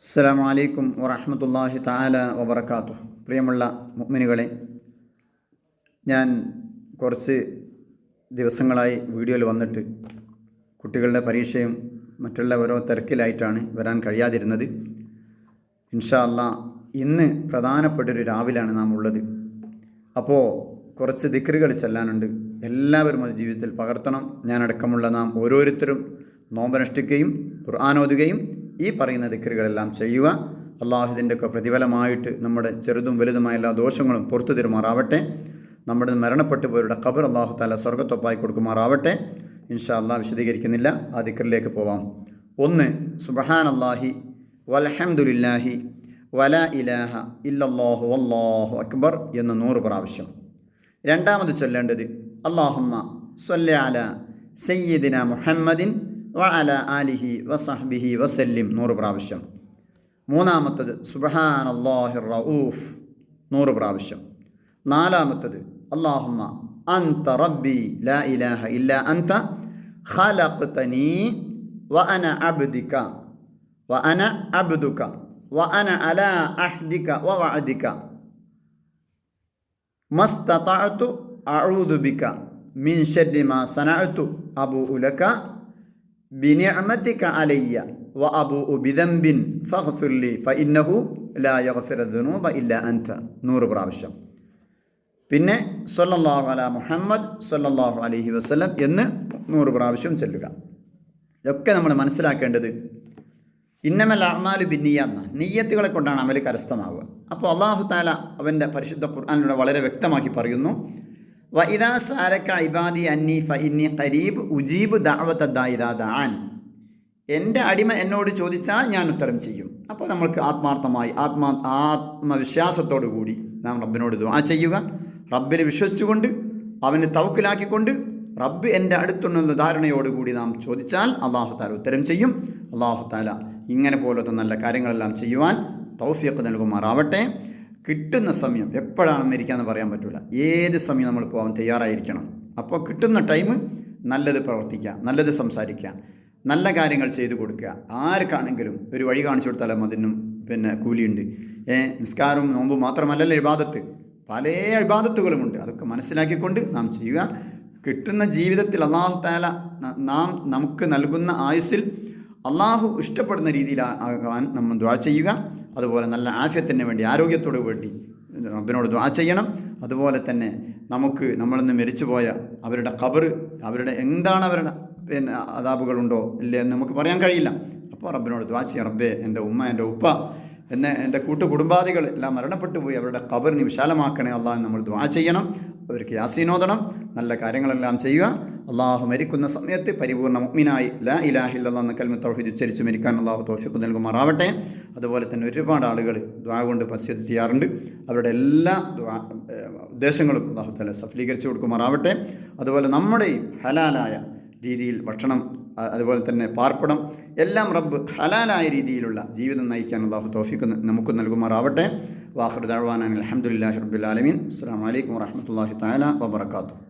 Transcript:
അസ്സാം വലൈക്കും വറഹമത്തല്ലാഹി താല വബർക്കാത്തു പ്രിയമുള്ള മുഅ്മിനുകളെ ഞാൻ കുറച്ച് ദിവസങ്ങളായി വീഡിയോയിൽ വന്നിട്ട് കുട്ടികളുടെ പരീക്ഷയും മറ്റുള്ള ഓരോ തിരക്കിലായിട്ടാണ് വരാൻ കഴിയാതിരുന്നത്. ഇൻഷാ അല്ല ഇന്ന് പ്രധാനപ്പെട്ടൊരു രാവിലാണ് നാം ഉള്ളത്. അപ്പോൾ കുറച്ച് ദിക്റുകൾ ചെല്ലാനുണ്ട്. എല്ലാവരും അത് ജീവിതത്തിൽ പകർത്തണം. ഞാനടക്കമുള്ള നാം ഓരോരുത്തരും നോമ്പനുഷ്ഠിക്കുകയും ഖുർആാനോതുകയും ഈ പറയുന്ന ദിക്റുകളെല്ലാം ചെയ്യുക. അള്ളാഹുദിന്റെയൊക്കെ പ്രതിഫലമായിട്ട് നമ്മുടെ ചെറുതും വലുതുമായ എല്ലാ ദോഷങ്ങളും പുറത്തു തരുമാറാവട്ടെ. നമ്മുടെ മരണപ്പെട്ടു പോയവരുടെ ഖബർ അള്ളാഹു താല സ്വർഗത്തൊപ്പായി കൊടുക്കുമാറാവട്ടെ. ഇൻഷാ അള്ളാഹ് വിശദീകരിക്കുന്നില്ല. ആ ദിക്കറിലേക്ക് പോവാം. ഒന്ന് സുബഹാൻ അള്ളാഹി വലഹമുല്ലാഹി വല ഇലാഹ ഇല്ലല്ലാഹു വല്ലാഹു അക്ബർ എന്ന് നൂറ് പ്രാവശ്യം. രണ്ടാമത് ചൊല്ലേണ്ടത് അള്ളാഹുമ്മ സ്വല്ല അല സയ്യിദിന മുഹമ്മദിൻ വ അല ആലിഹി വസഹ്ബിഹി വസല്ലിം നൂറ് പ്രാവശ്യം. മൂന്നാമത്തത് സുബഹാൻ റഊഫ് നൂറ് പ്രാവശ്യം. നാലാമത്തത് അള്ളാഹുമ്മ അന്ത റബ്ബി ലാ ഇലാഹ ഇല്ല അന്ത ഖലഖ്തനി വ അന അബ്ദിക വ അബ്ദുക വ അന അലാ അഹ്ദിക വ മസ്തതഅതു അഊദു ബിക മിൻ ശർരി മാ സനഅതു അബൂഉ ലക ബിനിഅമതിക അലയ്യ വ അബൂഉ ബിദംബിൻ ഫഗ്ഫിർ ലി ഫഇന്നഹു ലാ യഗ്ഫിറു ദുനൂബ ഇല്ലാ അൻത. നൂറ് പ്രാവശ്യം. പിന്നെ സല്ലല്ലാഹു അലാ മുഹമ്മദ് സല്ലല്ലാഹു അലൈഹി വസല്ലം എന്ന് നൂറ് പ്രാവശ്യം ചൊല്ലുക. ഇതൊക്കെ നമ്മൾ മനസ്സിലാക്കേണ്ടത് ഇന്നമൽ അമാലു ബിന്നിയാന്ന നീയത്തുകളെ കൊണ്ടാണ് അമൽ കരസ്ഥമാവുക. അപ്പോൾ അള്ളാഹു താല അവന്റെ പരിശുദ്ധ ഖുർആാനിലൂടെ വളരെ വ്യക്തമാക്കി പറയുന്നു. വ ഇദാ സാരക്ക ഇബാദി അന്നി ഫ ഇന്നി കരീബ് ഉജീബ് ദാവത്തദ്ദായിദാ ദാൻ. എന്റെ അടിമ എന്നോട് ചോദിച്ചാൽ ഞാൻ ഉത്തരം ചെയ്യും. അപ്പോൾ നമ്മൾക്ക് ആത്മാർത്ഥമായി ആത്മാ ആത്മവിശ്വാസത്തോടു കൂടി നാം റബ്ബിനോട് ദുആ ചെയ്യുക. റബ്ബിനെ വിശ്വസിച്ചുകൊണ്ട് അവന് തവക്കിലാക്കിക്കൊണ്ട് റബ്ബ് എന്റെ അടുത്തുള്ള ധാരണയോടുകൂടി നാം ചോദിച്ചാൽ അള്ളാഹു താല ഉത്തരം ചെയ്യും. അള്ളാഹു താല ഇങ്ങനെ പോലത്തെ നല്ല കാര്യങ്ങളെല്ലാം ചെയ്യുവാൻ തൗഫിയൊക്കെ നൽകുമാറാവട്ടെ. കിട്ടുന്ന സമയം എപ്പോഴാണ് ഇരിക്കാമെന്ന് പറയാൻ പറ്റില്ല ഏത് സമയം നമ്മൾ പോകാൻ തയ്യാറായിരിക്കണം. അപ്പോൾ കിട്ടുന്ന ടൈം നല്ലത് പ്രവർത്തിക്കുക നല്ലത് സംസാരിക്കുക നല്ല കാര്യങ്ങൾ ചെയ്തു കൊടുക്കുക. ആർക്കാണെങ്കിലും ഒരു വഴി കാണിച്ചു കൊടുത്താലും അതിനും പിന്നെ കൂലിയുണ്ട്. ഏ നിസ്കാരവും നോമ്പും മാത്രമല്ലല്ലോ ഇബാദത്ത്. പല ഇബാദത്തുകളുമുണ്ട്. അതൊക്കെ മനസ്സിലാക്കിക്കൊണ്ട് നാം ചെയ്യുക. കിട്ടുന്ന ജീവിതത്തിൽ അള്ളാഹു താല നാം നമുക്ക് നൽകുന്ന ആയുസ്സിൽ അള്ളാഹു ഇഷ്ടപ്പെടുന്ന രീതിയിൽ ആകാൻ നമ്മൾ ദ്വാ ചെയ്യുക. അതുപോലെ നല്ല ആഫ്യത്തിന് വേണ്ടി ആരോഗ്യത്തോടു വേണ്ടി റബ്ബിനോട് ദ്വാ ചെയ്യണം. അതുപോലെ തന്നെ നമുക്ക് നമ്മളിന്ന് മരിച്ചുപോയ അവരുടെ കബർ അവരുടെ എന്താണ് അവരുടെ പിന്നെ അതാപുകളുണ്ടോ ഇല്ലേ എന്ന് നമുക്ക് പറയാൻ കഴിയില്ല. അപ്പോൾ റബ്ബിനോട് ദ്വാ ചെയ്യാം റബ്ബേ എന്റെ ഉമ്മ എന്റെ ഉപ്പ എന്നെ എന്റെ കൂട്ടു കുടുംബാദികൾ എല്ലാം മരണപ്പെട്ടു പോയി അവരുടെ കബറിന് വിശാലമാക്കണേ അള്ളാഹ് നമ്മൾ ദ്വാ ചെയ്യണം. അവർക്ക് യാസീനോദണം നല്ല കാര്യങ്ങളെല്ലാം ചെയ്യുക. അള്ളാഹു മരിക്കുന്ന സമയത്ത് പരിപൂർണ മുഗ്മിനായി ലാ ഇലാഹില്ല എന്ന കൽമ ഉച്ചരിച്ച് മരിക്കാൻ അള്ളാഹു തോഫിക്ക് നൽകുമാറാവട്ടെ. അതുപോലെ തന്നെ ഒരുപാട് ആളുകൾ ദ്വാ കൊണ്ട് പശ്ചാത്ത ചെയ്യാറുണ്ട്. അവരുടെ എല്ലാ ഉദ്ദേശങ്ങളും അള്ളാഹു തല സഫലീകരിച്ചു കൊടുക്കുമാറാവട്ടെ. അതുപോലെ നമ്മുടെയും ഹലാലായ രീതിയിൽ ഭക്ഷണം അതുപോലെ തന്നെ പാർപ്പിടം എല്ലാം റബ്ബ് ഹലാലായ രീതിയിലുള്ള ജീവിതം നയിക്കാൻ അള്ളാഹു തോഫിക്ക് നമുക്ക് നൽകുമാറാവട്ടെ. വാഹുർ ദാഴ്വാനാൻ അലഹമുല്ലാഹി അസ്സാം വലൈക്കും വാഹമത്തല്ലാഹി താല വാബർക്കാത്തു